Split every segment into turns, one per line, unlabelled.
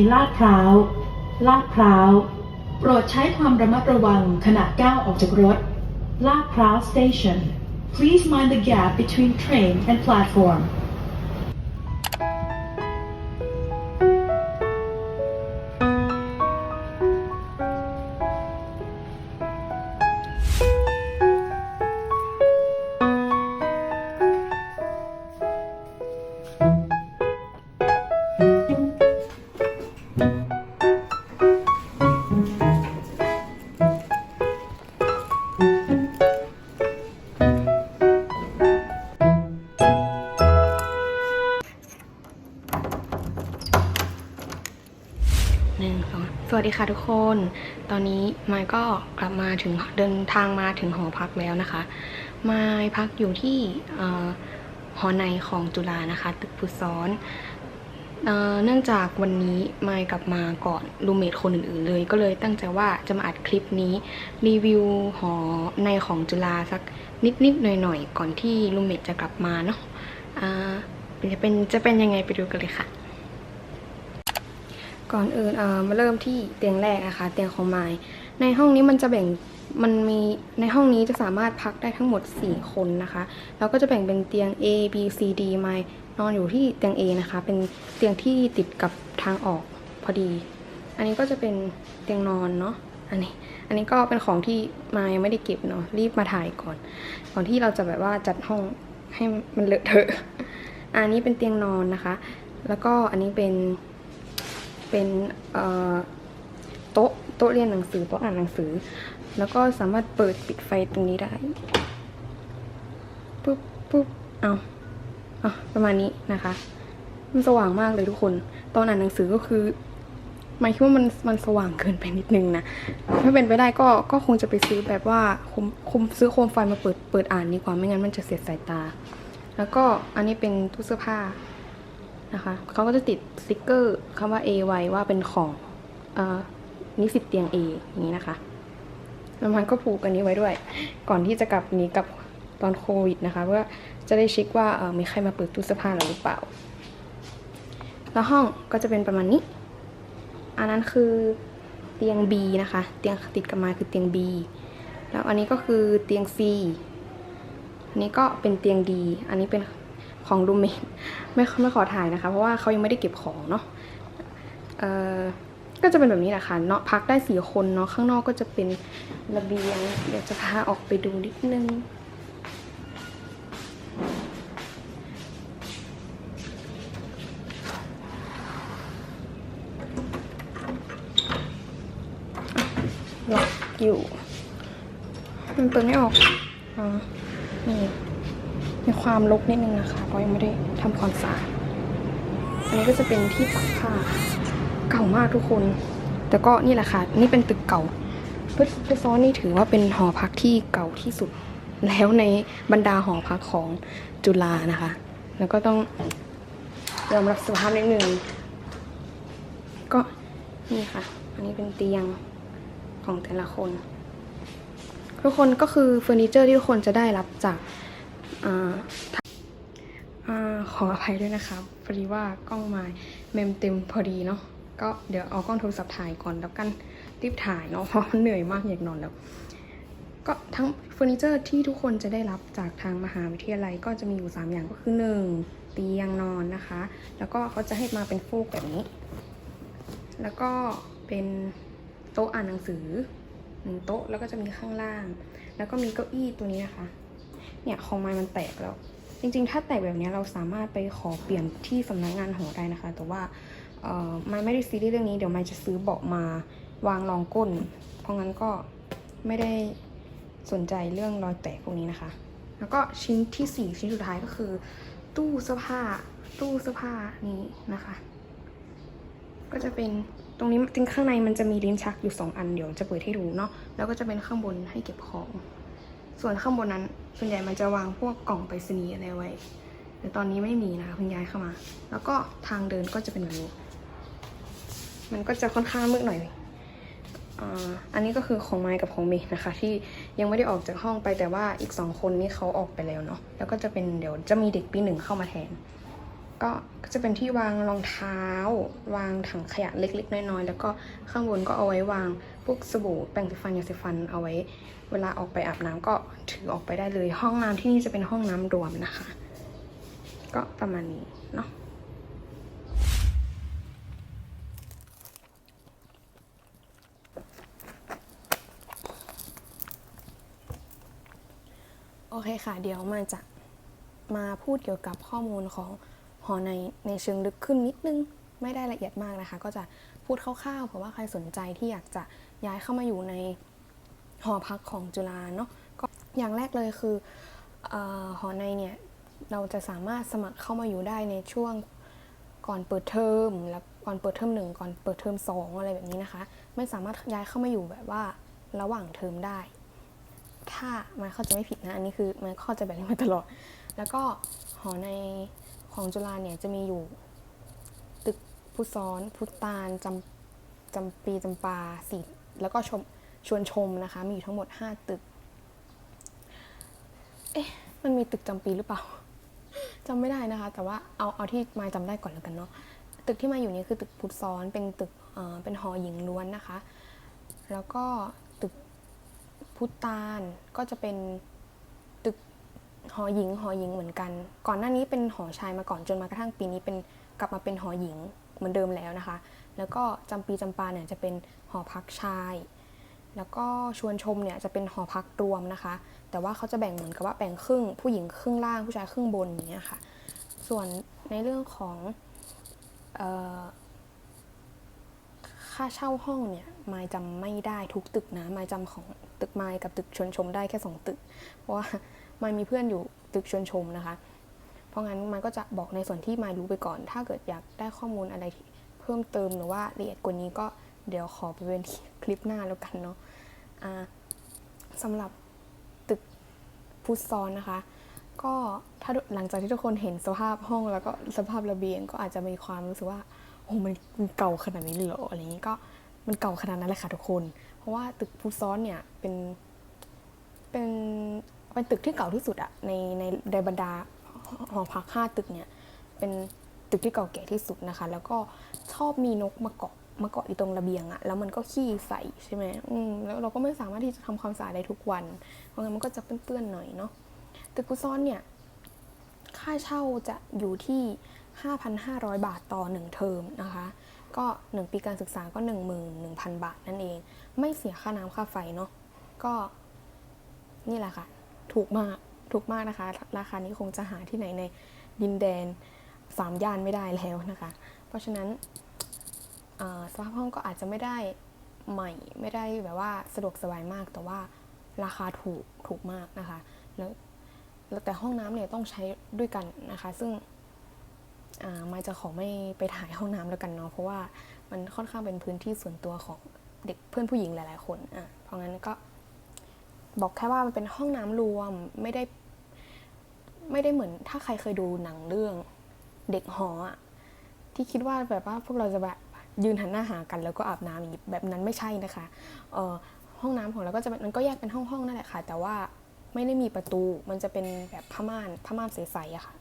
ีลาดพร้าว ลาดพร้าว โปรดใช้ความระมัดระวังขณะก้าวออกจากรถ ลาดพร้าว station please mind the gap between train and platform
วัสดีค่ะทุกคน ตอนนี้มายก็กลับมาถึงเดินทางมาถึงหอพักแล้วนะคะ มายพักอยู่ที่หอในของจุฬานะคะ ตึกพุซ้อนเออเนื่องจากวันนี้มายกลับมาก่อนรูเมทคนอื่นๆเลย ก็เลยตั้งใจว่าจะมาอัดคลิปนี้รีวิวหอในของจุฬาสักนิดๆหน่อยๆก่อนที่รูเมทจะกลับมาเนาะจะเป็นจะเป็นยังไงไปดูกันเลยค่ะ ก่อนอื่นเอ่อมาเริ่มที่เตียงแรกนะคะ เตียงของไม้ในห้องนี้มันจะแบ่งมันมีในห้องนี้จะสามารถพักได้ทั้งหมด 4 คนนะคะแล้วก็จะแบ่งเป็นเตียง A B C D ไม้นอนอยู่ที่เตียง A นะคะ เป็นเตียงที่ติดกับทางออกพอดี อันนี้ก็จะเป็นเตียงนอนเนาะอันนี้อันนี้ก็เป็นของที่ไม้ไม่ได้เก็บเนาะรีบมาถ่ายก่อน ก่อนที่เราจะแบบว่าจัดห้องให้มันเลอะเทอะ อันนี้เป็นเตียงนอนนะคะ แล้วก็อันนี้เป็น เป็นโต๊ะโต๊ะเรียนหนังสือโต๊ะอ่านหนังสือ แล้วก็สามารถเปิดปิดไฟตรงนี้ได้ปุ๊บปุ๊บเอาเอาประมาณนี้นะคะมันสว่างมากเลยทุกคน ตอนอ่านหนังสือก็คือหมายคิดว่ามันมันสว่างเกินไปนิดนึงนะถ้าเป็นไปได้ก็ก็คงจะไปซื้อแบบว่าคุมคุมซื้อโคมไฟมาเปิดเปิดอ่านดีกว่าไม่งั้นมันจะเสียสายตา แล้วก็อันนี้เป็นตู้เสื้อผ้า นะคะเขาก็จะติดสติกเกอร์คำว่า A ไว้ว่าเป็นของอนิสิตเตียง A อย่างนี้นะคะแล้วมันก็ผูกอันนี้ไว้ด้วย ก่อนที่จะกลับหนี้กับตอนโควิดนะคะเพื่อจะได้เช็คว่ามีใครมาเปิดตู้เสื้อผ้าหรือเปล่า แล้วห้องก็จะเป็นประมาณนี้ อันนั้นคือเตียง B นะคะ เตียงติดกับมาคือเตียง B แล้วอันนี้ก็คือเตียง C อันนี้ก็เป็นเตียง D อันนี้เป็น ของรูมเมทไม่ไม่ขอถ่ายนะคะ เพราะว่าเขายังไม่ได้เก็บของเนาะเอ่อก็จะเป็นแบบนี้แหละค่ะเนาะพักได้สี่คนเนาะข้างนอกก็จะเป็นระเบียง เดี๋ยวจะพาออกไปดูนิดนึงล็อกอยู่มันเปิดไม่ออกอ๋อนี่มี ความรกนิดนึงนะคะ เพราะยังไม่ได้ทำความสะอาด อันนี้ก็จะเป็นที่ตักผ้าเก่ามากทุกคน แต่ก็นี่แหละค่ะ นี่เป็นตึกเก่าเพื่อเพื่อซ้อนนี่ถือว่าเป็นหอพักที่เก่าที่สุดแล้วในบรรดาหอพักของจุฬานะคะ แล้วก็ต้องยอมรับสภาพนิดนึงก็นี่ค่ะ อันนี้เป็นเตียงของแต่ละคน ทุกคนก็คือเฟอร์นิเจอร์ที่ทุกคนจะได้รับจาก ขออภัยด้วยนะคะพอดีว่ากล้องมาเมมเต็มพอดีเนาะก็เดี๋ยวเอากล้องโทรศัพท์ถ่ายก่อนแล้วกันรีบถ่ายเนาะเพราะเหนื่อยมากอยากนอนแล้วก็ทั้งเฟอร์นิเจอร์ที่ทุกคนจะได้รับจากทางมหาวิทยาลัยก็จะมีอยู่ 3 อย่างก็คือ 1. เตียงนอนนะคะ แล้วก็เขาจะให้มาเป็นฟูกแบบนี้ แล้วก็เป็นโต๊ะอ่านหนังสือหนึ่งโต๊ะแล้วก็จะมีข้างล่าง แล้วก็มีเก้าอี้ตัวนี้นะคะ เนี่ยของไม้มันแตกแล้ว จริงๆ ถ้าแตกแบบนี้เราสามารถไปขอเปลี่ยนที่สำนักงานหอได้นะคะ แต่ว่าเอ่อไม้ไม่ได้ซีรียสเรื่องนี้เดี๋ยวไม้จะซื้อเบาะมาวางรองก้น เพราะงั้นก็ไม่ได้สนใจเรื่องรอยแตกพวกนี้นะคะ แล้วก็ชิ้นที่สี่ชิ้นสุดท้ายก็คือ ตู้เสื้อผ้า ตู้เสื้อผ้านี้นะคะ ก็จะเป็นตรงนี้จริงข้างในมันจะมีลิ้นชักอยู่สองอันเดี๋ยวจะเปิดให้ดูเนาะแล้วก็จะเป็นข้างบนให้เก็บของ ส่วนข้างบนนั้น ส่วนใหญ่มันจะวางพวกกล่องไปรษณีย์อะไรไว้ แต่ตอนนี้ไม่มีนะคะเพิ่งย้ายเข้ามา แล้วก็ทางเดินก็จะเป็นแบบนี้ มันก็จะค่อนข้างมืดหน่อยอ่าอันนี้ก็คือของไม้กับของเมย์นะคะ ที่ยังไม่ได้ออกจากห้องไปแต่ว่าอีกสองคนนี้เขาออกไปแล้วเนาะแล้วก็จะเป็นเดี๋ยวจะมีเด็กปีหนึ่งเข้ามาแทน ก็จะเป็นที่วางรองเท้า วางถังขยะเล็ก ๆ น้อยๆ แล้วก็ข้างบนก็เอาไว้วางพวกสบู่แปรงสีฟันยาสีฟันเอาไว้ เวลาออกไปอาบน้ำก็ถือออกไปได้เลย ห้องน้ำที่นี่จะเป็นห้องน้ำรวมนะคะ ก็ประมาณนี้เนาะโอเคค่ะ เดี๋ยวมาจะมาพูดเกี่ยวกับข้อมูลของ อในในเชิงลึกขึ้นนิดนึง ไม่ได้ละเอียดมากนะคะ ก็จะพูดคร่าวๆเผื่อว่าใครสนใจที่อยากจะย้ายเข้ามาอยู่ในหอพักของจุฬาเนาะก็อย่างแรกเลยคืออหอในเนี่ยเราจะสามารถสมัครเข้ามาอยู่ได้ในช่วงก่อนเปิดเทอมแล้วก่อนเปิดเทอมหนึ่งก่อนเปิดเทอมสองอะไรแบบนี้นะคะ ไม่สามารถย้ายเข้ามาอยู่แบบว่าระหว่างเทอมได้ ถ้ามันเข้าใจไม่ผิดนะ อันนี้คือมันเข้าใจแบบนี้มาตลอด แล้วก็หอใน ของจุฬาเนี่ยจะมีอยู่ ตึกพุซ้อน พุตานจำจำปีจำปาสีแล้วก็ชมชวนชมนะคะ มีอยู่ทั้งหมด 5 ตึก เอ๊ะ มันมีตึกจำปีหรือเปล่าจำไม่ได้นะคะ แต่ว่าเอาเอาที่มาจำได้ก่อนแล้วกันเนาะตึกที่มาอยู่นี้คือตึกพุทธซ้อนเป็นตึกเอ่อเป็นหอหญิงล้วนนะคะ แล้วก็ตึกพุตานก็จะเป็น หอหญิงหอหญิงเหมือนกัน ก่อนหน้านี้เป็นหอชายมาก่อนจนมากระทั่งปีนี้เป็นกลับมาเป็นหอหญิงเหมือนเดิมแล้วนะคะ แล้วก็จำปีจำปาเนี่ยจะเป็นหอพักชาย แล้วก็ชวนชมเนี่ยจะเป็นหอพักรวมนะคะ แต่ว่าเขาจะแบ่งเหมือนกับว่าแบ่งครึ่ง ผู้หญิงครึ่งล่างผู้ชายครึ่งบนอย่างเงี้ยค่ะ ส่วนในเรื่องของออค่าเช่าห้องเนี่ยมายจำไม่ได้ทุกตึกนะมายจำของตึกมายกับตึกชวนชมได้แค่สองตึก เพราะว่า มายมีเพื่อนอยู่ตึกชวนชมนะคะ เพราะงั้นมายก็จะบอกในส่วนที่มายรู้ไปก่อน ถ้าเกิดอยากได้ข้อมูลอะไรเพิ่มเติมหรือว่าละเอียดกว่านี้ก็เดี๋ยวขอไปเป็นคลิปหน้าแล้วกันเนาะอ่าสำหรับตึกพุทซ้อนนะคะ ก็ถ้าหลังจากที่ทุกคนเห็นสภาพห้องแล้วก็สภาพระเบียงก็อาจจะมีความรู้สึกว่าโอ้มันมันเก่าขนาดนี้เลยเหรออะไรอย่างนี้ก็มันเก่าขนาดนั้นเลยค่ะทุกคน เพราะว่าตึกพุซ้อนเนี่ยเป็นเป็น เป็นตึกที่เก่าที่สุดอะในในในบรรดาหอพักห้าตึกเนี่ยเป็นตึกที่เก่าแก่ที่สุดนะคะ แล้วก็ชอบมีนกมาเกาะมาเกาะอยู่ตรงระเบียงอะแล้วมันก็ขี้ใส่ใช่ไหมอืมแล้วเราก็ไม่สามารถที่จะทำความสะอาดได้ทุกวัน เพราะงั้นมันก็จะเปื้อนๆหน่อยเนาะตึกพุซอนเนี่ยค่าเช่าจะอยู่ที่ 5,500 บาทต่อ 1 เทอมนะคะ ก็ 1 ปีการศึกษาก็ 11,000 บาทนั่นเอง ไม่เสียค่าน้ำค่าไฟเนาะก็นี่แหละค่ะ ถูกมากถูกมากนะคะ ราคานี้คงจะหาที่ไหนในดินแดนสามย่านไม่ได้แล้วนะคะ เพราะฉะนั้นสภาพห้องก็อาจจะไม่ได้ใหม่ไม่ได้แบบว่าสะดวกสบายมาก แต่ว่าราคาถูกถูกมากนะคะ แล้วแต่ห้องน้ำเนี่ยต้องใช้ด้วยกันนะคะ ซึ่งมาจะขอไม่ไปถ่ายห้องน้ำแล้วกันเนาะเพราะว่ามันค่อนข้างเป็นพื้นที่ส่วนตัวของเด็กเพื่อนผู้หญิงหลาย ๆ คนอะเพราะงั้นก็ บอกแค่ว่ามันเป็นห้องน้ำรวมไม่ได้ไม่ได้เหมือนถ้าใครเคยดูหนังเรื่องเด็กหออะที่คิดว่าแบบว่าพวกเราจะแบบยืนหันหน้าหากันแล้วก็อาบน้ำอย่างนี้แบบนั้นไม่ใช่นะคะเออห้องน้ำของเราก็จะมันก็แยกเป็นห้องๆนั่นแหละค่ะ แต่ว่าไม่ได้มีประตูมันจะเป็นแบบผ้าม่านผ้าม่านใสๆอะค่ะ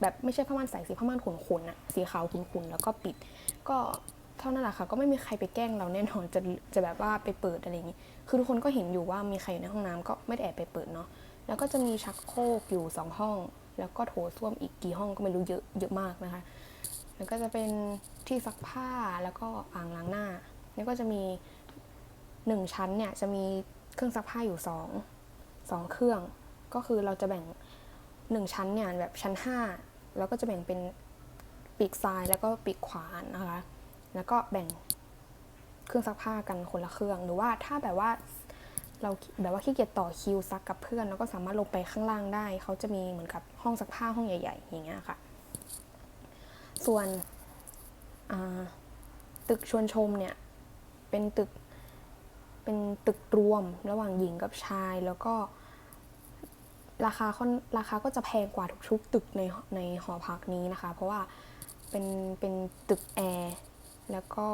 แบบไม่ใช่ผ้าม่านใสสีผ้าม่านขุ่นๆอะสีขาวขุ่นๆแล้วก็ปิด ก็ ท่านั้นแหละค่ะ ก็ไม่มีใครไปแกล้งเราแน่นอนจะจะแบบว่าไปเปิดอะไรอย่างงี้ คือทุกคนก็เห็นอยู่ว่ามีใครอยู่ในห้องน้ำก็ไม่ได้แอบไปเปิดเนาะ แล้วก็จะมีชักโครกอยู่สองห้อง แล้วก็โถส้วมอีกกี่ห้องก็ไม่รู้เยอะเยอะมากนะคะ แล้วก็จะเป็นที่ซักผ้าแล้วก็อ่างล้างหน้า แล้วก็จะมีหนึ่งชั้นเนี่ยจะมีเครื่องซักผ้าอยู่สองสองเครื่อง ก็คือเราจะแบ่งหนึ่งชั้นเนี่ยแบบชั้นห้าแล้วก็จะแบ่งเป็นปีกซ้ายแล้วก็ปีกขวานะคะ แล้วก็แบ่งเครื่องซักผ้ากันคนละเครื่อง หรือว่าถ้าแบบว่าเราแบบว่าขี้เกียจต่อคิวซักกับเพื่อนเราก็สามารถลงไปข้างล่างได้ เขาจะมีเหมือนกับห้องซักผ้าห้องใหญ่ ๆ อย่างเงี้ยค่ะ ส่วนตึกชวนชมเนี่ยเป็นตึกเป็นตึกรวมระหว่างหญิงกับชาย แล้วก็ราคาค่อนราคาก็จะแพงกว่าทุกๆตึกในในหอพักนี้นะคะ เพราะว่าเป็นเป็นตึกแอร์ แล้วก็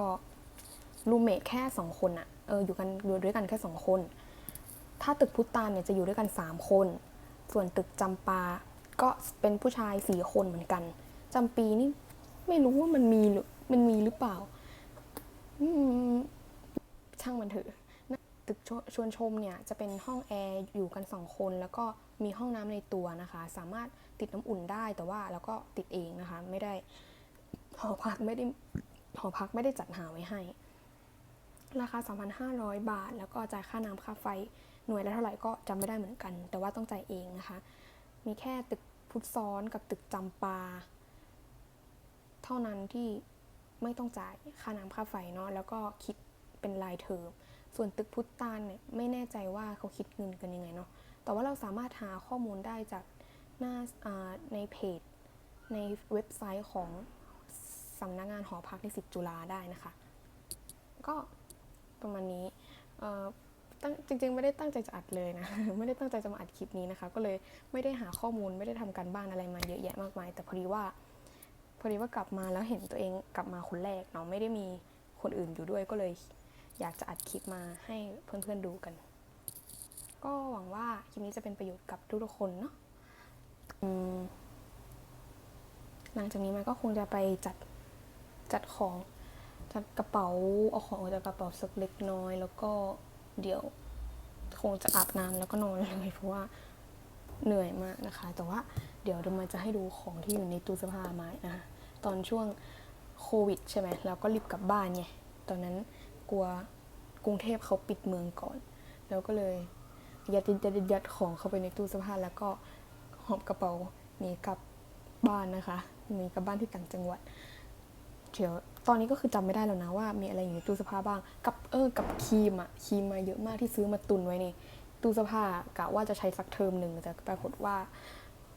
รูเมทแค่สองคนอะเอออยู่กันอยู่ด้วยกันแค่สองคน ถ้าตึกพุตานเนี่ยจะอยู่ด้วยกันสามคน ส่วนตึกจำปาก็เป็นผู้ชายสี่คนเหมือนกันจำปีนี่ไม่รู้ว่ามันมีหรือมันมีหรือเปล่าช่างมันเถอะตึกชชวนชมเนี่ยจะเป็นห้องแอร์อยู่กันสองคน แล้วก็มีห้องน้ำในตัวนะคะ สามารถติดน้ำอุ่นได้แต่ว่าแล้วก็ติดเองนะคะ ไม่ได้หอพักไม่ได้ หอพักไม่ได้จัดหาไว้ให้ ราคา 3,500 บาท แล้วก็จ่ายค่าน้ำค่าไฟหน่วยละเท่าไหร่ก็จำไม่ได้เหมือนกัน แต่ว่าต้องจ่ายเองนะคะ มีแค่ตึกพุทธซ้อนกับตึกจำปา เท่านั้นที่ไม่ต้องจ่ายค่าน้ำค่าไฟเนาะแล้วก็คิดเป็นรายเทอมส่วนตึกพุทธตานเนี่ยไม่แน่ใจว่าเขาคิดเงินกันยังไงเนาะแต่ว่าเราสามารถหาข้อมูลได้จากหน้าอ่าในเพจ ในเว็บไซต์ของ สำนักงานหอพักนิสิตจุฬาได้นะคะ ก็ประมาณนี้เอ่อตั้งจริง ๆ ไม่ได้ตั้งใจจะอัดเลยนะ ไม่ได้ตั้งใจจะมาอัดคลิปนี้นะคะ ก็เลยไม่ได้หาข้อมูลไม่ได้ทำการบ้านอะไรมาเยอะแยะมากมาย แต่พอดีว่า พอดีว่ากลับมาแล้วเห็นตัวเองกลับมาคนแรกเนาะไม่ได้มีคนอื่นอยู่ด้วยก็เลยอยากจะอัดคลิปมาให้เพื่อนๆดูกัน ก็หวังว่าคลิปนี้จะเป็นประโยชน์กับทุกๆคนเนาะหลังจากนี้มันก็คงจะไปจัด จัดของจัดกระเป๋าเอาของออกจากกระเป๋าสักเล็กน้อย แล้วก็เดี๋ยวคงจะอาบน้ำแล้วก็นอนเลยเพราะว่าเหนื่อยมากนะคะ แต่ว่าเดี๋ยวเดี๋ยวมันจะให้ดูของที่อยู่ในตู้เสื้อผ้ามานะคะตอนช่วงโควิดใช่ไหมเราก็รีบกลับบ้านไงตอนนั้นกลัวกรุงเทพเขาปิดเมืองก่อน แล้วก็เลยยัดยัดยัดยัดของเข้าไปในตู้เสื้อผ้าแล้วก็หอบกระเป๋าหนีกลับบ้านนะคะหนีกลับบ้านที่ต่างจังหวัด เดี๋ยวตอนนี้ก็คือจำไม่ได้แล้วนะว่ามีอะไรอยู่ในตู้เสื้อผ้าบ้าง กับเออกับครีมอะครีมมาเยอะมากที่ซื้อมาตุนไว้ในตู้เสื้อผ้ากะว่าจะใช้สักเทอมหนึ่งแต่ปรากฏว่า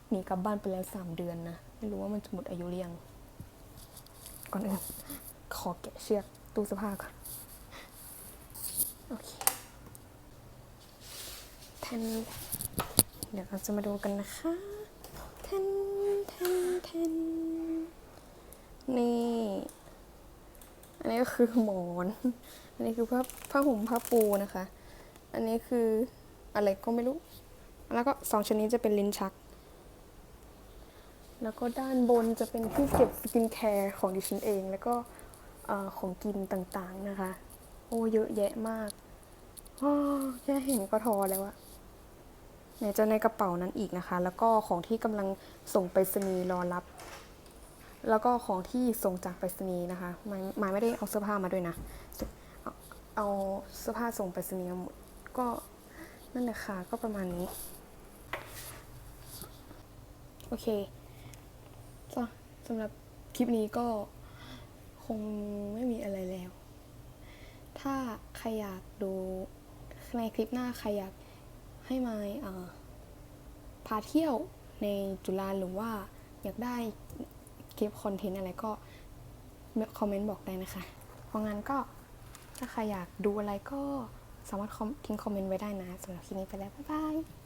หนีกลับบ้านไปแล้วสามเดือนนะไม่รู้ว่ามันจะหมดอายุหรือยังก่อนอื่นขอแกะเชือกตู้เสื้อผ้าก่อนโอเคแทนเดี๋ยวเราจะมาดูกันนะคะแทนแทนแทน นี่ อันนี้ก็คือหมอน อันนี้คือผ้าผ้าห่มผ้าปูนะคะ อันนี้คืออะไรก็ไม่รู้ แล้วก็สองชนิดจะเป็นลิ้นชัก แล้วก็ด้านบนจะเป็นที่เก็บสกินแคร์ของดิฉันเอง แล้วก็ของกินต่างๆนะคะ โอ้เยอะแยะมากแค่เห็นก็ทอแล้วอะไหนจะในกระเป๋านั้นอีกนะคะ แล้วก็ของที่กำลังส่งไปรษณีย์รอรับ แล้วก็ของที่ส่งจากไปรษณีย์นะคะหมายมายไม่ได้เอาเสื้อผ้ามาด้วยนะเอาเอาเสื้อผ้าส่งไปรษณีย์หมดก็นั่นแหละค่ะก็ประมาณนี้ โอเคสำหรับคลิปนี้ก็คงไม่มีอะไรแล้ว ถ้าใครอยากดูในคลิปหน้าใครอยากให้มาเอ่อพาเที่ยวในจุฬาหรือว่าอยากได้ คลิปคอนเทนต์อะไรก็คอมเมนต์บอกได้นะคะ เพราะงั้นก็ถ้าใครอยากดูอะไรก็สามารถทิ้งคอมเมนต์ไว้ได้นะสำหรับคลิปนี้ไปแล้ว บ๊ายบาย